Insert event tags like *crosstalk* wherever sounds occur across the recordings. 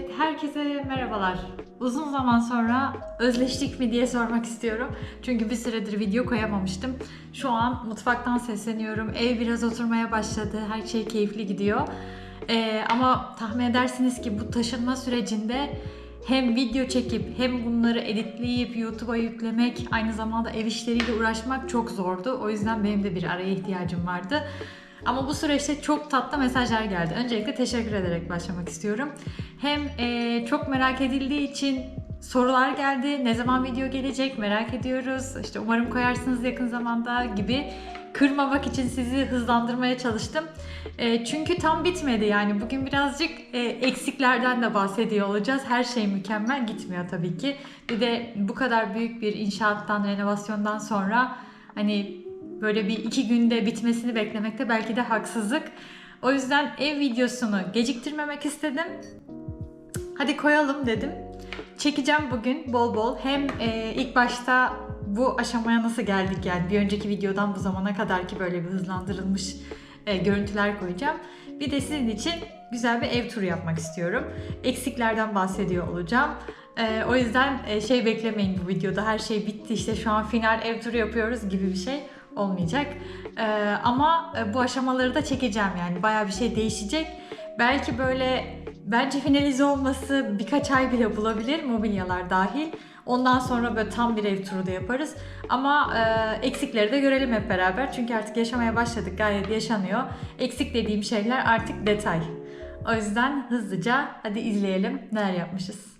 Evet, herkese merhabalar. Uzun zaman sonra özleştik mi diye sormak istiyorum. Çünkü bir süredir video koyamamıştım. Şu an mutfaktan sesleniyorum. Ev biraz oturmaya başladı. Her şey keyifli gidiyor. Ee, ama tahmin edersiniz ki bu taşınma sürecinde hem video çekip hem bunları editleyip YouTube'a yüklemek, aynı zamanda ev işleriyle uğraşmak çok zordu. O yüzden benim de bir araya ihtiyacım vardı. Ama bu süreçte çok tatlı mesajlar geldi. Öncelikle teşekkür ederek başlamak istiyorum. Hem eee, çok merak edildiği için sorular geldi. Ne zaman video gelecek merak ediyoruz. İşte umarım koyarsınız yakın zamanda gibi. Kırmamak için sizi hızlandırmaya çalıştım. Eee, çünkü tam bitmedi yani. Bugün birazcık eee, eksiklerden de bahsediyor olacağız. Her şey mükemmel gitmiyor tabii ki. Bir de bu kadar büyük bir inşaattan, renovasyondan sonra hani böyle bir iki günde bitmesini beklemekte belki de haksızlık. O yüzden ev videosunu geciktirmemek istedim. Hadi koyalım dedim. Çekeceğim bugün bol bol. Hem e, ilk başta bu aşamaya nasıl geldik yani bir önceki videodan bu zamana kadar ki böyle bir hızlandırılmış e, görüntüler koyacağım. Bir de sizin için güzel bir ev turu yapmak istiyorum. Eksiklerden bahsediyor olacağım. E, o yüzden e, şey beklemeyin bu videoda her şey bitti işte şu an final ev turu yapıyoruz gibi bir şey olmayacak. E, ama bu aşamaları da çekeceğim yani bayağı bir şey değişecek. Belki böyle bence finalize olması birkaç ay bile bulabilir mobilyalar dahil. Ondan sonra böyle tam bir ev turu da yaparız. Ama e, eksikleri de görelim hep beraber. Çünkü artık yaşamaya başladık gayet yaşanıyor. Eksik dediğim şeyler artık detay. O yüzden hızlıca hadi izleyelim neler yapmışız.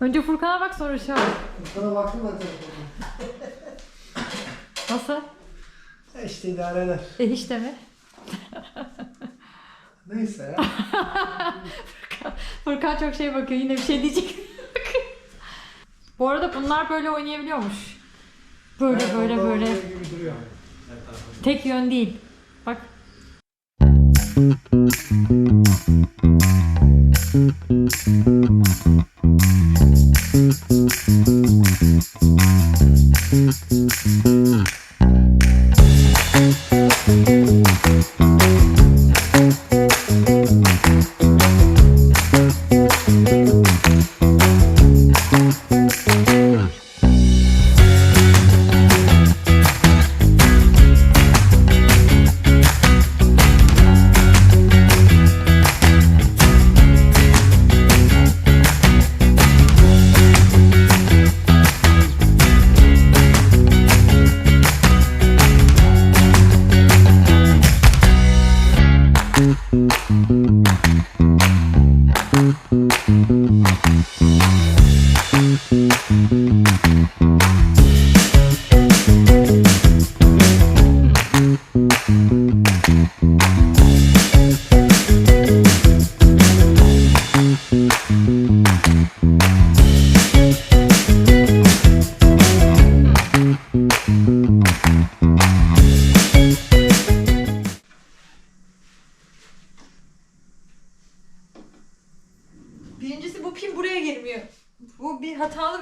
Önce Furkan'a bak sonra şey Sana baktım ben. Nasıl? E işte idare eder. E hiç de mi? *laughs* Neyse ya. Furkan çok şey bakıyor yine bir şey diyecek. Bu arada bunlar böyle oynayabiliyormuş. Böyle Evet, böyle orada böyle. olduğu gibi duruyor. Tek yön değil. Bak. Thank you.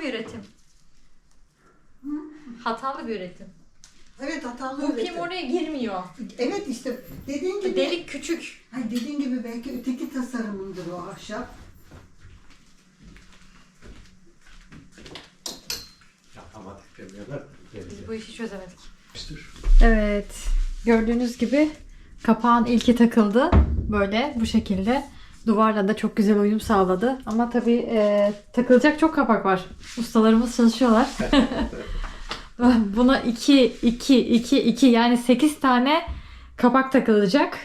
Bir hatalı bir üretim. Hatalı bir üretim. Evet hatalı Bu üretim. pin oraya girmiyor. Evet işte dediğin gibi. Delik küçük. Hayır dediğin gibi belki öteki tasarımındır o ahşap. Yapamadık demiyorlar. Biz bu işi çözemedik. Evet. Gördüğünüz gibi kapağın ilki takıldı. Böyle bu şekilde. Duvarla da çok güzel uyum sağladı. Ama tabii e, takılacak çok kapak var. Ustalarımız çalışıyorlar. *laughs* Buna 2, 2, 2, 2 yani 8 tane kapak takılacak.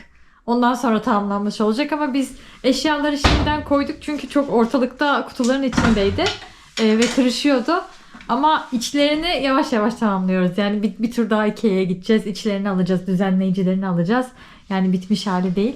Ondan sonra tamamlanmış olacak ama biz eşyaları şimdiden koyduk çünkü çok ortalıkta kutuların içindeydi E, ve kırışıyordu. Ama içlerini yavaş yavaş tamamlıyoruz. Yani bir, bir tur daha Ikea'ya gideceğiz. İçlerini alacağız, düzenleyicilerini alacağız. Yani bitmiş hali değil.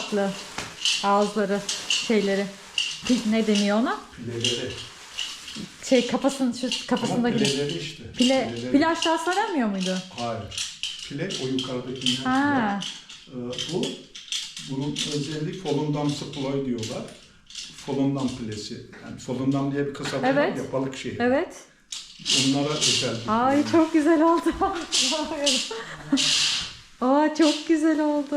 tatlı. Ağızları, şeyleri. Ne deniyor ona? Pileleri. Şey kafasının şu kafasındaki. Pileleri işte. Pile, Pileleri. pile aşağı saramıyor muydu? Hayır. Pile o yukarıdakinden. Ha. Ee, bu bunun özelliği Folundam Supply diyorlar. Folundam pilesi. Yani Folundam diye bir kasaba Evet. var ya balık şehri. Evet. Onlara özel. Ay pile. çok güzel oldu. *laughs* Aa çok güzel oldu.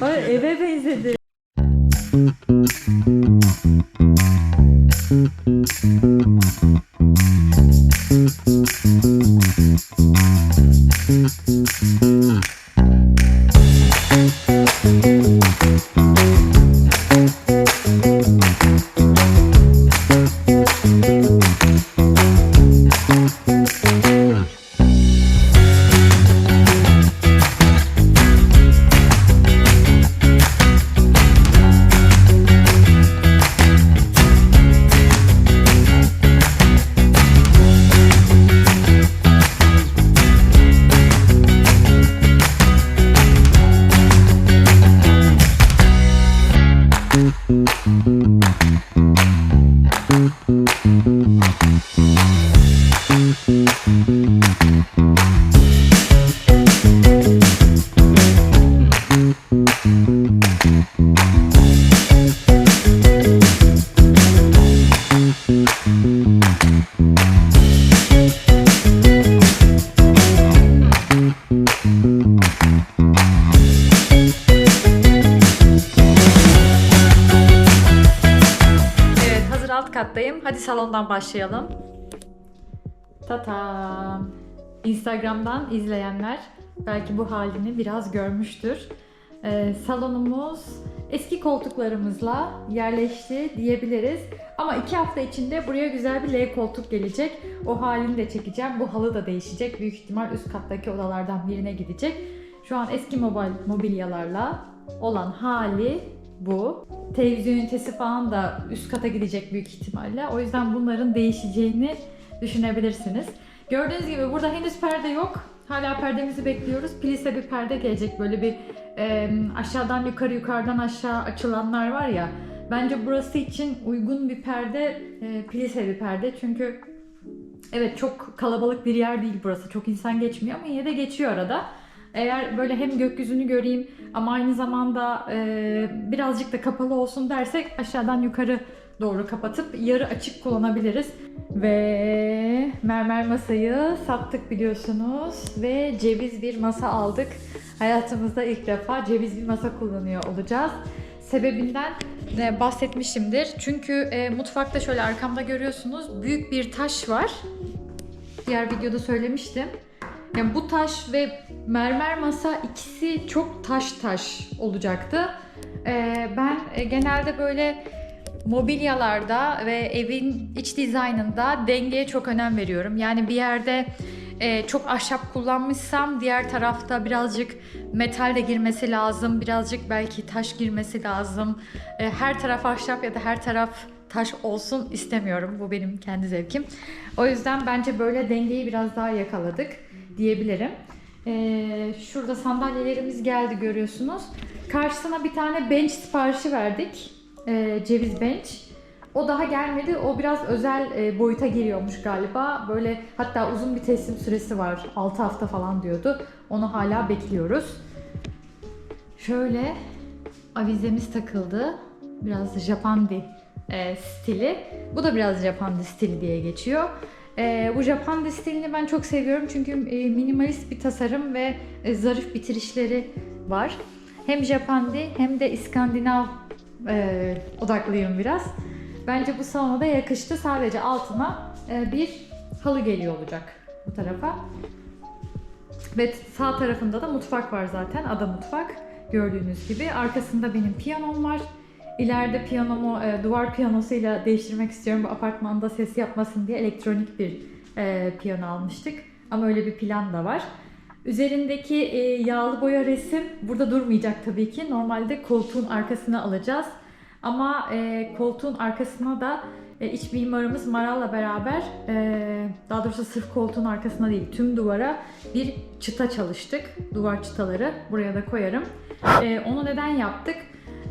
Ay eve benzedi. Kattayım. Hadi salondan başlayalım. Tatam. Instagram'dan izleyenler belki bu halini biraz görmüştür. Ee, salonumuz eski koltuklarımızla yerleşti diyebiliriz. Ama iki hafta içinde buraya güzel bir L koltuk gelecek. O halini de çekeceğim. Bu halı da değişecek. Büyük ihtimal üst kattaki odalardan birine gidecek. Şu an eski mobil, mobilyalarla olan hali bu. Televizyon ünitesi falan da üst kata gidecek büyük ihtimalle. O yüzden bunların değişeceğini düşünebilirsiniz. Gördüğünüz gibi burada henüz perde yok. Hala perdemizi bekliyoruz. Plise bir perde gelecek. Böyle bir e, aşağıdan yukarı yukarıdan aşağı açılanlar var ya. Bence burası için uygun bir perde, e, plise bir perde. Çünkü evet çok kalabalık bir yer değil burası. Çok insan geçmiyor ama yine de geçiyor arada. Eğer böyle hem gökyüzünü göreyim ama aynı zamanda e, birazcık da kapalı olsun dersek aşağıdan yukarı doğru kapatıp yarı açık kullanabiliriz. Ve mermer masayı sattık biliyorsunuz ve ceviz bir masa aldık. Hayatımızda ilk defa ceviz bir masa kullanıyor olacağız. Sebebinden e, bahsetmişimdir. Çünkü e, mutfakta şöyle arkamda görüyorsunuz büyük bir taş var. Diğer videoda söylemiştim. Yani bu taş ve mermer masa ikisi çok taş taş olacaktı. Ee, ben e, genelde böyle mobilyalarda ve evin iç dizaynında dengeye çok önem veriyorum. Yani bir yerde e, çok ahşap kullanmışsam diğer tarafta birazcık metal de girmesi lazım. Birazcık belki taş girmesi lazım. E, her taraf ahşap ya da her taraf taş olsun istemiyorum. Bu benim kendi zevkim. O yüzden bence böyle dengeyi biraz daha yakaladık diyebilirim. Ee, şurada sandalyelerimiz geldi görüyorsunuz. Karşısına bir tane bench siparişi verdik. Ee, ceviz bench. O daha gelmedi. O biraz özel e, boyuta giriyormuş galiba. Böyle hatta uzun bir teslim süresi var. 6 hafta falan diyordu. Onu hala bekliyoruz. Şöyle avizemiz takıldı. Biraz Japandi e, stili. Bu da biraz Japandi stili diye geçiyor. E, bu Japandi stilini ben çok seviyorum çünkü e, minimalist bir tasarım ve e, zarif bitirişleri var. Hem Japandi hem de İskandinav e, odaklıyım biraz. Bence bu salona da yakıştı. Sadece altına e, bir halı geliyor olacak bu tarafa. Ve sağ tarafında da mutfak var zaten. Ada mutfak. Gördüğünüz gibi. Arkasında benim piyanom var. İleride piyanomu e, duvar piyanosuyla değiştirmek istiyorum. Bu apartmanda ses yapmasın diye elektronik bir e, piyano almıştık. Ama öyle bir plan da var. Üzerindeki e, yağlı boya resim burada durmayacak tabii ki. Normalde koltuğun arkasına alacağız. Ama e, koltuğun arkasına da e, iç mimarımız Maral'la beraber e, daha doğrusu sırf koltuğun arkasına değil tüm duvara bir çıta çalıştık. Duvar çıtaları buraya da koyarım. E, onu neden yaptık?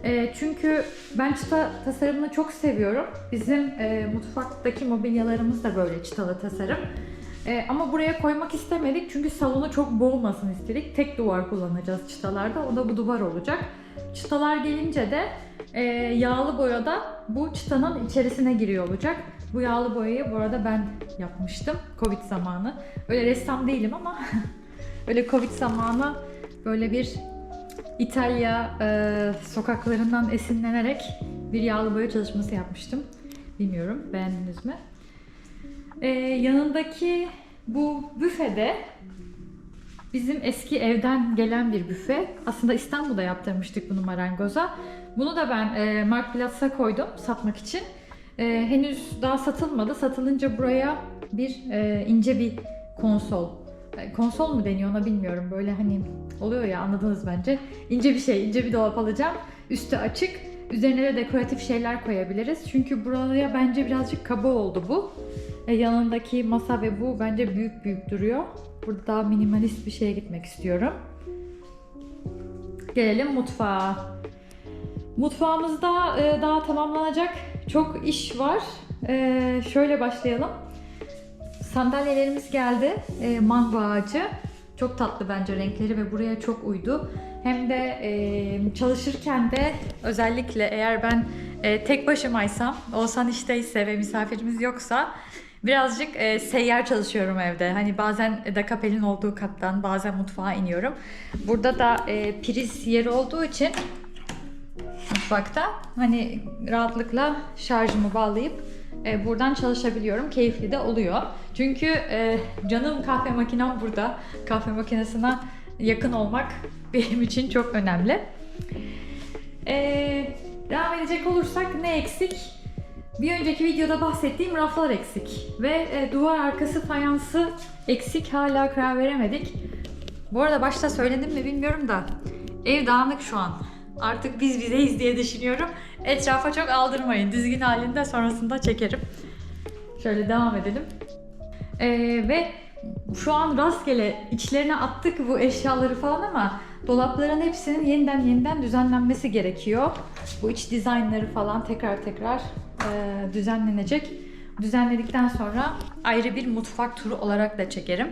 E, çünkü ben çıta tasarımını çok seviyorum. Bizim e, mutfaktaki mobilyalarımız da böyle çıtalı tasarım. E, ama buraya koymak istemedik çünkü salonu çok boğmasın istedik. Tek duvar kullanacağız çıtalarda. O da bu duvar olacak. Çıtalar gelince de e, yağlı boya da bu çıtanın içerisine giriyor olacak. Bu yağlı boyayı bu arada ben yapmıştım Covid zamanı. Öyle ressam değilim ama *laughs* öyle Covid zamanı böyle bir İtalya e, sokaklarından esinlenerek bir yağlı boya çalışması yapmıştım. Bilmiyorum beğendiniz mi? E, yanındaki bu büfede bizim eski evden gelen bir büfe. Aslında İstanbul'da yaptırmıştık bunu marangoza. Bunu da ben e, Marktplatz'a koydum satmak için. E, henüz daha satılmadı. Satılınca buraya bir e, ince bir konsol. E, Konsol mu deniyor ona bilmiyorum. Böyle hani oluyor ya anladınız bence. İnce bir şey, ince bir dolap alacağım. Üstü açık. Üzerine de dekoratif şeyler koyabiliriz. Çünkü buraya bence birazcık kaba oldu bu. E, yanındaki masa ve bu bence büyük büyük duruyor. Burada daha minimalist bir şeye gitmek istiyorum. Gelelim mutfağa. Mutfağımızda e, daha tamamlanacak çok iş var. E, şöyle başlayalım. Sandalyelerimiz geldi. E, mango ağacı. Çok tatlı bence renkleri ve buraya çok uydu. Hem de e, çalışırken de özellikle eğer ben e, tek başımaysam, Oğuzhan işteyse ve misafirimiz yoksa birazcık e, seyyar çalışıyorum evde. Hani bazen da kapelin olduğu kattan bazen mutfağa iniyorum. Burada da e, priz yeri olduğu için mutfakta hani rahatlıkla şarjımı bağlayıp e, buradan çalışabiliyorum. Keyifli de oluyor. Çünkü e, canım kahve makinem burada. Kahve makinesine yakın olmak *laughs* benim için çok önemli. E, devam edecek olursak ne eksik? Bir önceki videoda bahsettiğim raflar eksik ve e, duvar arkası fayansı eksik hala karar veremedik. Bu arada başta söyledim mi bilmiyorum da ev dağınık şu an. Artık biz bizeyiz diye düşünüyorum. Etrafa çok aldırmayın. Düzgün halinde sonrasında çekerim. Şöyle devam edelim. Ee, ve şu an rastgele içlerine attık bu eşyaları falan ama dolapların hepsinin yeniden yeniden düzenlenmesi gerekiyor. Bu iç dizaynları falan tekrar tekrar e, düzenlenecek. Düzenledikten sonra ayrı bir mutfak turu olarak da çekerim.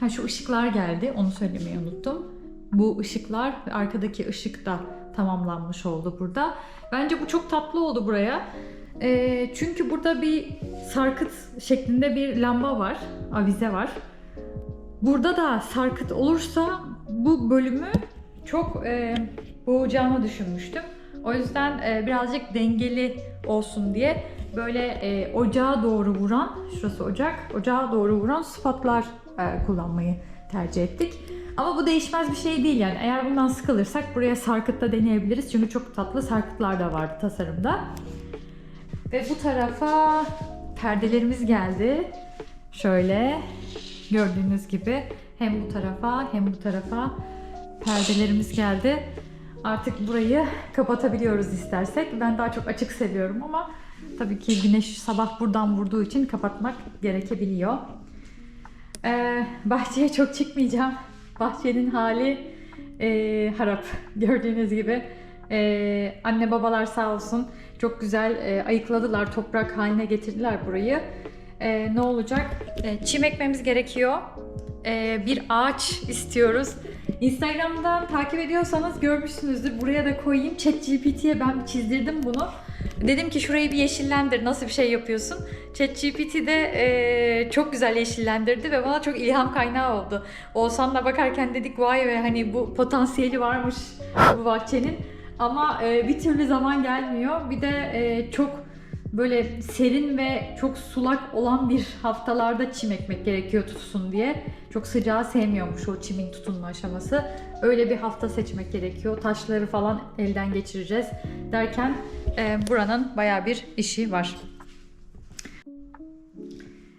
Ha şu ışıklar geldi. Onu söylemeyi unuttum. Bu ışıklar ve arkadaki ışık da tamamlanmış oldu burada. Bence bu çok tatlı oldu buraya. Ee, çünkü burada bir sarkıt şeklinde bir lamba var. Avize var. Burada da sarkıt olursa bu bölümü çok e, boğacağını düşünmüştüm. O yüzden e, birazcık dengeli olsun diye böyle e, ocağa doğru vuran, şurası ocak, ocağa doğru vuran spotlar e, kullanmayı tercih ettik. Ama bu değişmez bir şey değil yani. Eğer bundan sıkılırsak buraya sarkıt da deneyebiliriz. Çünkü çok tatlı sarkıtlar da vardı tasarımda. Ve bu tarafa perdelerimiz geldi. Şöyle gördüğünüz gibi hem bu tarafa hem bu tarafa perdelerimiz geldi. Artık burayı kapatabiliyoruz istersek. Ben daha çok açık seviyorum ama tabii ki güneş sabah buradan vurduğu için kapatmak gerekebiliyor. Ee, bahçeye çok çıkmayacağım. Bahçenin hali e, harap gördüğünüz gibi. Ee, anne babalar sağ olsun çok güzel e, ayıkladılar, toprak haline getirdiler burayı. Ee, ne olacak? Ee, çim ekmemiz gerekiyor. Ee, bir ağaç istiyoruz. Instagram'dan takip ediyorsanız görmüşsünüzdür. Buraya da koyayım. ChatGPT'ye ben çizdirdim bunu. Dedim ki şurayı bir yeşillendir. Nasıl bir şey yapıyorsun? ChatGPT de e, çok güzel yeşillendirdi ve bana çok ilham kaynağı oldu. Oğuzhan'la bakarken dedik vay be hani bu potansiyeli varmış bu bahçenin. Ama e, bir türlü zaman gelmiyor. Bir de e, çok böyle serin ve çok sulak olan bir haftalarda çim ekmek gerekiyor tutsun diye. Çok sıcağı sevmiyormuş o çimin tutunma aşaması. Öyle bir hafta seçmek gerekiyor. Taşları falan elden geçireceğiz derken e, buranın baya bir işi var.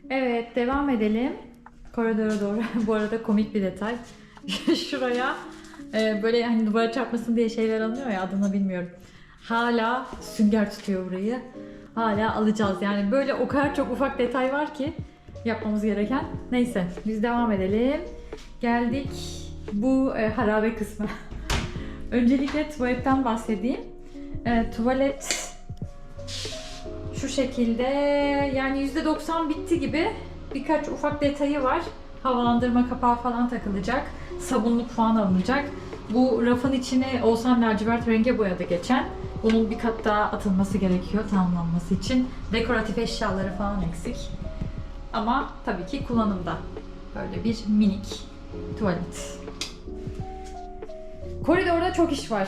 Evet devam edelim. Koridora doğru. *laughs* Bu arada komik bir detay. *laughs* Şuraya e, böyle hani duvara çarpmasın diye şeyler alınıyor ya adını bilmiyorum. Hala sünger tutuyor burayı. Hala alacağız. Yani böyle o kadar çok ufak detay var ki yapmamız gereken. Neyse biz devam edelim. Geldik bu e, harabe kısmı. *laughs* Öncelikle tuvaletten bahsedeyim. E, tuvalet şu şekilde yani %90 bitti gibi birkaç ufak detayı var. Havalandırma kapağı falan takılacak. Sabunluk falan alınacak. Bu rafın içine Oğuzhan lacivert renge boyadı geçen. Bunun bir kat daha atılması gerekiyor tamamlanması için. Dekoratif eşyaları falan eksik. Ama tabii ki kullanımda. Böyle bir minik tuvalet. Koridorda çok iş var.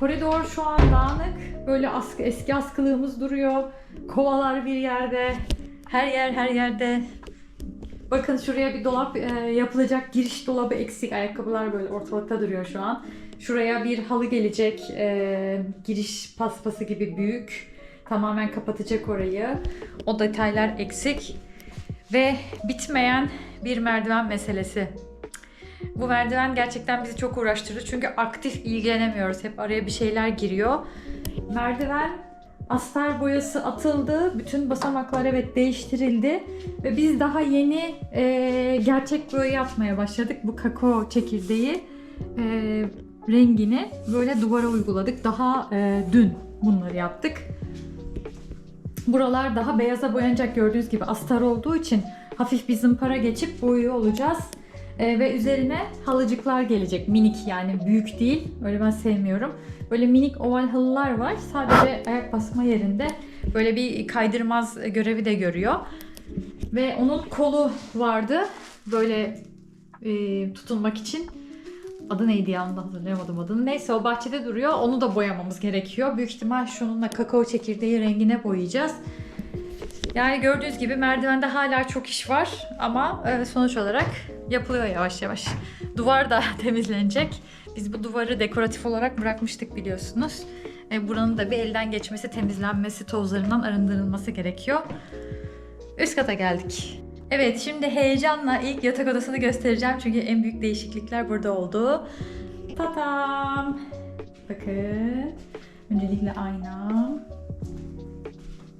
Koridor şu an dağınık. Böyle askı, eski askılığımız duruyor. Kovalar bir yerde. Her yer her yerde. Bakın şuraya bir dolap e, yapılacak. Giriş dolabı eksik. Ayakkabılar böyle ortalıkta duruyor şu an. Şuraya bir halı gelecek. e, giriş paspası gibi büyük. Tamamen kapatacak orayı. O detaylar eksik. Ve bitmeyen bir merdiven meselesi. Bu merdiven gerçekten bizi çok uğraştırdı. Çünkü aktif ilgilenemiyoruz. Hep araya bir şeyler giriyor. Merdiven astar boyası atıldı. Bütün basamaklar evet değiştirildi. Ve biz daha yeni e, gerçek boya yapmaya başladık. Bu kakao çekirdeği e, rengini böyle duvara uyguladık. Daha e, dün bunları yaptık. Buralar daha beyaza boyanacak gördüğünüz gibi astar olduğu için hafif bir zımpara geçip boyuyor olacağız. Ee, ve üzerine halıcıklar gelecek. Minik yani büyük değil. Öyle ben sevmiyorum. Böyle minik oval halılar var. Sadece ayak basma yerinde böyle bir kaydırmaz görevi de görüyor. Ve onun kolu vardı. Böyle e, tutunmak için. Adı neydi ya hatırlayamadım adını. Neyse o bahçede duruyor. Onu da boyamamız gerekiyor. Büyük ihtimal şununla kakao çekirdeği rengine boyayacağız. Yani gördüğünüz gibi merdivende hala çok iş var ama e, sonuç olarak yapılıyor yavaş yavaş. Duvar da *laughs* temizlenecek. Biz bu duvarı dekoratif olarak bırakmıştık biliyorsunuz. E, buranın da bir elden geçmesi, temizlenmesi, tozlarından arındırılması gerekiyor. Üst kata geldik. Evet şimdi heyecanla ilk yatak odasını göstereceğim çünkü en büyük değişiklikler burada oldu. Tatam! Bakın. Öncelikle aynam.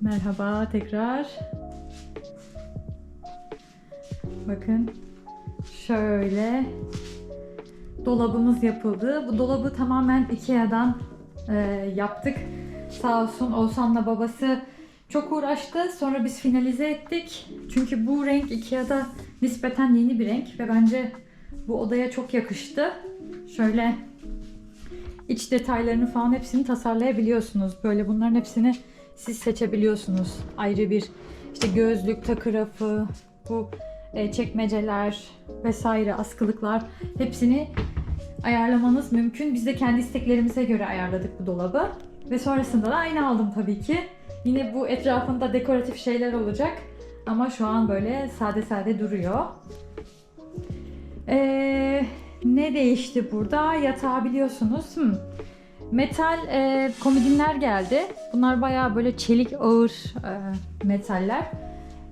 Merhaba tekrar. Bakın. Şöyle. Dolabımız yapıldı. Bu dolabı tamamen Ikea'dan e, yaptık. Sağ olsun Oğuzhan'la babası çok uğraştı. Sonra biz finalize ettik. Çünkü bu renk Ikea'da nispeten yeni bir renk ve bence bu odaya çok yakıştı. Şöyle iç detaylarını falan hepsini tasarlayabiliyorsunuz. Böyle bunların hepsini siz seçebiliyorsunuz. Ayrı bir işte gözlük, takı rafı, bu e, çekmeceler vesaire askılıklar hepsini ayarlamanız mümkün. Biz de kendi isteklerimize göre ayarladık bu dolabı. Ve sonrasında da aynı aldım tabii ki. Yine bu etrafında dekoratif şeyler olacak. Ama şu an böyle sade sade duruyor. Ee, ne değişti burada? Yatağı biliyorsunuz. Hmm. Metal e, komodinler geldi. Bunlar bayağı böyle çelik ağır e, metaller.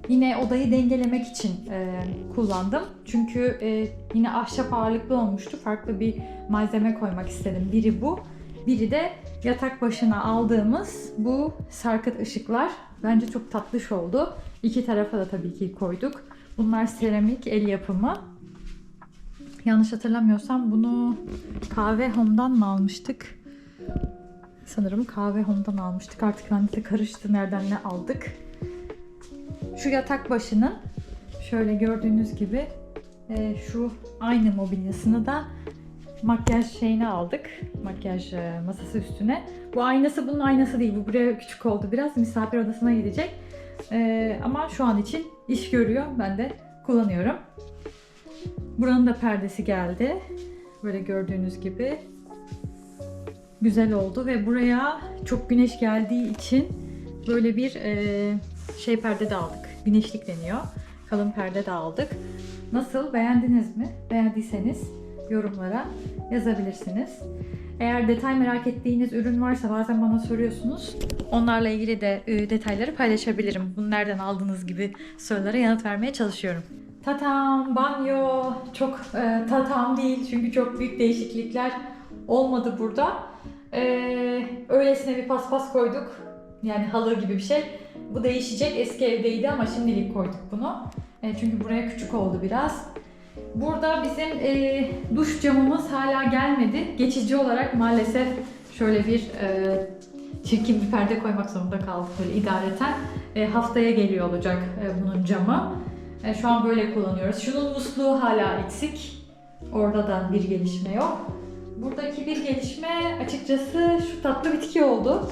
Yine odayı dengelemek için e, kullandım. Çünkü e, yine ahşap ağırlıklı olmuştu. Farklı bir malzeme koymak istedim. Biri bu. Biri de yatak başına aldığımız bu sarkıt ışıklar. Bence çok tatlış oldu. İki tarafa da tabii ki koyduk. Bunlar seramik el yapımı. Yanlış hatırlamıyorsam bunu Kahve Home'dan mı almıştık? Sanırım Kahve Home'dan almıştık. Artık bende de karıştı nereden ne aldık. Şu yatak başının şöyle gördüğünüz gibi e, şu aynı mobilyasını da makyaj şeyine aldık. Makyaj e, masası üstüne. Bu aynası bunun aynası değil. Bu buraya küçük oldu biraz. Misafir odasına gidecek. E, ama şu an için iş görüyor. Ben de kullanıyorum. Buranın da perdesi geldi. Böyle gördüğünüz gibi. Güzel oldu ve buraya çok güneş geldiği için böyle bir e, şey perde de aldık. Güneşlik deniyor. Kalın perde de aldık. Nasıl? Beğendiniz mi? Beğendiyseniz yorumlara yazabilirsiniz. Eğer detay merak ettiğiniz ürün varsa bazen bana soruyorsunuz. Onlarla ilgili de e, detayları paylaşabilirim. Bunu nereden aldığınız gibi sorulara yanıt vermeye çalışıyorum. Tatam, banyo. Çok e, tatam değil çünkü çok büyük değişiklikler olmadı burada. E, öylesine bir paspas koyduk. Yani halı gibi bir şey. Bu değişecek. Eski evdeydi ama şimdilik koyduk bunu. E, çünkü buraya küçük oldu biraz. Burada bizim e, duş camımız hala gelmedi. Geçici olarak maalesef şöyle bir e, çirkin bir perde koymak zorunda kaldık böyle idareten. E, haftaya geliyor olacak e, bunun camı. E, şu an böyle kullanıyoruz. Şunun musluğu hala eksik. Orada da bir gelişme yok. Buradaki bir gelişme açıkçası şu tatlı bitki oldu.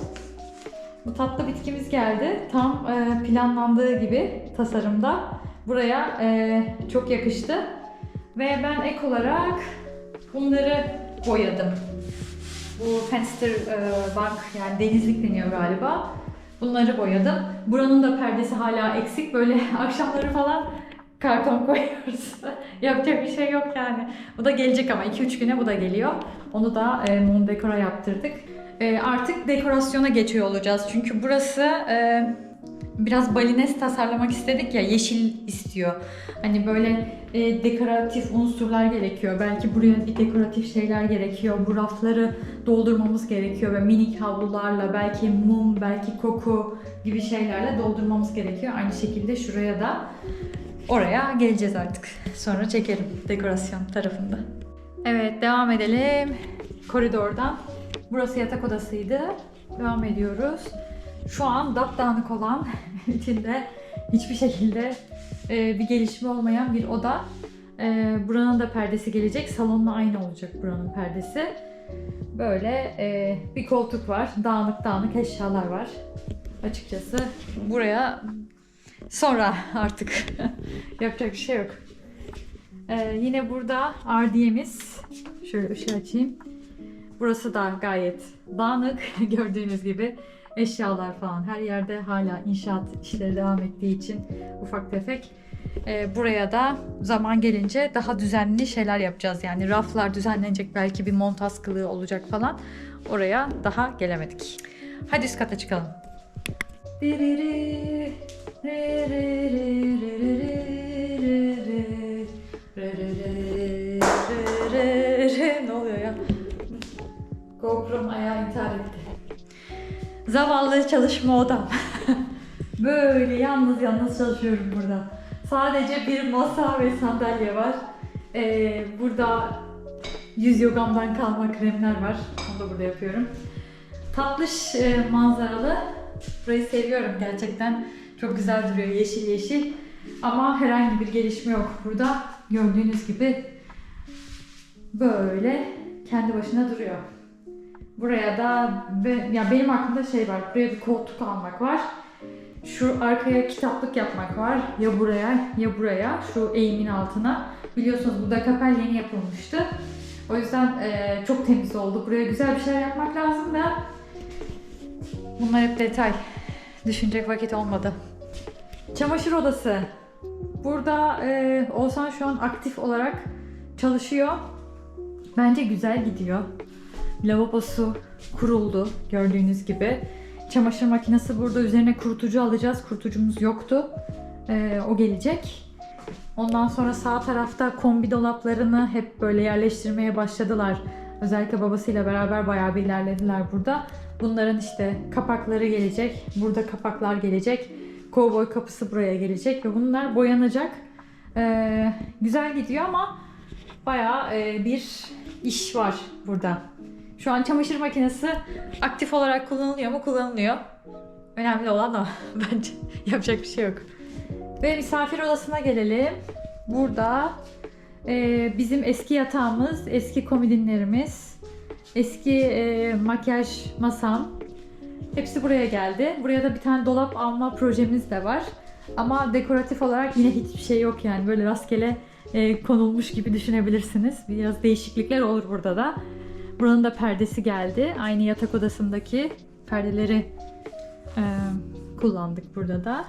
Bu tatlı bitkimiz geldi. Tam e, planlandığı gibi tasarımda. Buraya e, çok yakıştı. Ve ben ek olarak bunları boyadım. Bu Fenster e, Bank yani denizlik deniyor galiba. Bunları boyadım. Buranın da perdesi hala eksik. Böyle *laughs* akşamları falan karton koyuyoruz. *laughs* Yapacak bir şey yok yani. Bu da gelecek ama 2-3 güne bu da geliyor. Onu da e, mum dekora yaptırdık. E, artık dekorasyona geçiyor olacağız. Çünkü burası e, biraz balines tasarlamak istedik ya yeşil istiyor. Hani böyle e, dekoratif unsurlar gerekiyor. Belki buraya bir dekoratif şeyler gerekiyor. Bu rafları doldurmamız gerekiyor ve minik havlularla belki mum, belki koku gibi şeylerle doldurmamız gerekiyor. Aynı şekilde şuraya da oraya geleceğiz artık. Sonra çekerim dekorasyon tarafında. Evet devam edelim. Koridordan. Burası yatak odasıydı. Devam ediyoruz. Şu an dağınık olan *laughs* içinde hiçbir şekilde e, bir gelişme olmayan bir oda. E, buranın da perdesi gelecek. Salonla aynı olacak buranın perdesi. Böyle e, bir koltuk var. Dağınık dağınık eşyalar var. Açıkçası buraya sonra artık *laughs* yapacak bir şey yok. E, yine burada ardiyemiz. Şöyle ışığı açayım. Burası da gayet dağınık *laughs* gördüğünüz gibi eşyalar falan her yerde hala inşaat işleri devam ettiği için ufak tefek. Ee, buraya da zaman gelince daha düzenli şeyler yapacağız. Yani raflar düzenlenecek belki bir mont askılığı olacak falan. Oraya daha gelemedik. Hadi üst kata çıkalım. Ne oluyor ya? GoPro'm ayağı intihar etti. Zavallı çalışma odam. *laughs* Böyle yalnız yalnız çalışıyorum burada. Sadece bir masa ve sandalye var. Ee, burada yüz yogamdan kalma kremler var. Onu da burada yapıyorum. Tatlış e, manzaralı. Burayı seviyorum gerçekten. Çok güzel duruyor yeşil yeşil. Ama herhangi bir gelişme yok burada. Gördüğünüz gibi böyle kendi başına duruyor. Buraya da ve, ya benim aklımda şey var. Buraya bir koltuk almak var. Şu arkaya kitaplık yapmak var. Ya buraya ya buraya. Şu eğimin altına. Biliyorsunuz bu da yeni yapılmıştı. O yüzden eee, çok temiz oldu. Buraya güzel bir şeyler yapmak lazım da bunlar hep detay. Düşünecek vakit olmadı. Çamaşır odası. Burada eee Oğuzhan şu an aktif olarak çalışıyor. Bence güzel gidiyor. Lavabosu kuruldu gördüğünüz gibi. Çamaşır makinesi burada üzerine kurutucu alacağız. Kurutucumuz yoktu. Ee, o gelecek. Ondan sonra sağ tarafta kombi dolaplarını hep böyle yerleştirmeye başladılar. Özellikle babasıyla beraber bayağı bir ilerlediler burada. Bunların işte kapakları gelecek. Burada kapaklar gelecek. Kovboy kapısı buraya gelecek ve bunlar boyanacak. Ee, güzel gidiyor ama bayağı e, bir iş var burada. Şu an çamaşır makinesi aktif olarak kullanılıyor mu? Kullanılıyor. Önemli olan o. *laughs* Bence yapacak bir şey yok. Ve misafir odasına gelelim. Burada e, bizim eski yatağımız, eski komodinlerimiz, eski e, makyaj masam. Hepsi buraya geldi. Buraya da bir tane dolap alma projemiz de var. Ama dekoratif olarak yine hiçbir şey yok yani. Böyle rastgele e, konulmuş gibi düşünebilirsiniz. Biraz değişiklikler olur burada da. Buranın da perdesi geldi. Aynı yatak odasındaki perdeleri e, kullandık burada da.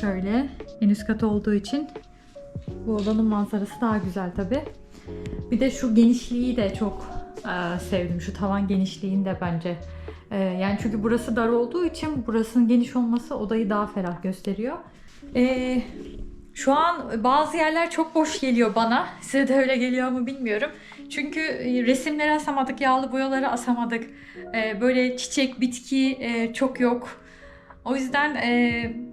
Şöyle en üst kat olduğu için bu odanın manzarası daha güzel tabi. Bir de şu genişliği de çok e, sevdim. Şu tavan genişliğini de bence. E, yani çünkü burası dar olduğu için burasının geniş olması odayı daha ferah gösteriyor. E, şu an bazı yerler çok boş geliyor bana. Size de öyle geliyor mu bilmiyorum. Çünkü e, resimleri asamadık, yağlı boyaları asamadık. E, böyle çiçek, bitki e, çok yok. O yüzden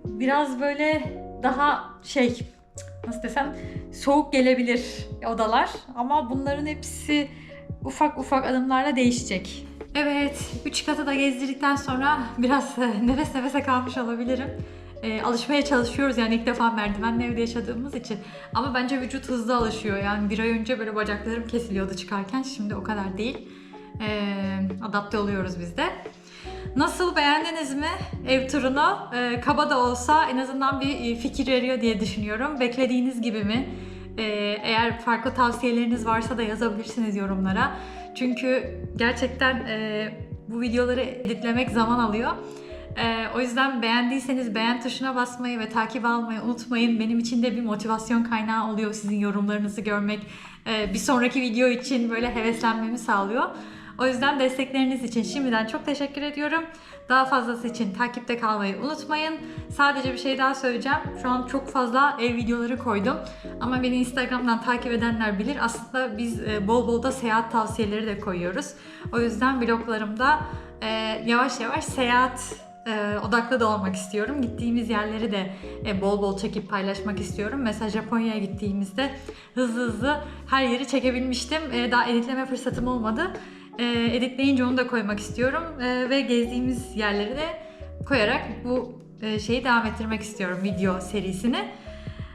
biraz böyle daha şey nasıl desem soğuk gelebilir odalar ama bunların hepsi ufak ufak adımlarla değişecek. Evet, üç katı da gezdirdikten sonra biraz nefes nefese kalmış olabilirim. E, alışmaya çalışıyoruz yani ilk defa merdivenli evde yaşadığımız için. Ama bence vücut hızlı alışıyor. Yani bir ay önce böyle bacaklarım kesiliyordu çıkarken şimdi o kadar değil. E, adapte oluyoruz biz de. Nasıl beğendiniz mi ev turunu? Ee, kaba da olsa en azından bir e, fikir veriyor diye düşünüyorum. Beklediğiniz gibi mi? Ee, eğer farklı tavsiyeleriniz varsa da yazabilirsiniz yorumlara. Çünkü gerçekten e, bu videoları editlemek zaman alıyor. Ee, o yüzden beğendiyseniz beğen tuşuna basmayı ve takip almayı unutmayın. Benim için de bir motivasyon kaynağı oluyor sizin yorumlarınızı görmek. Ee, bir sonraki video için böyle heveslenmemi sağlıyor. O yüzden destekleriniz için şimdiden çok teşekkür ediyorum. Daha fazlası için takipte kalmayı unutmayın. Sadece bir şey daha söyleyeceğim. Şu an çok fazla ev videoları koydum. Ama beni Instagram'dan takip edenler bilir. Aslında biz e, bol bol da seyahat tavsiyeleri de koyuyoruz. O yüzden vloglarımda e, yavaş yavaş seyahat e, odaklı da olmak istiyorum. Gittiğimiz yerleri de e, bol bol çekip paylaşmak istiyorum. Mesela Japonya'ya gittiğimizde hızlı hızlı her yeri çekebilmiştim. E, daha editleme fırsatım olmadı. E, editleyince onu da koymak istiyorum. E, ve gezdiğimiz yerleri de koyarak bu e, şeyi devam ettirmek istiyorum video serisini.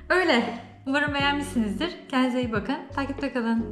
Öyle. Umarım beğenmişsinizdir. Kendinize iyi bakın. Takipte kalın.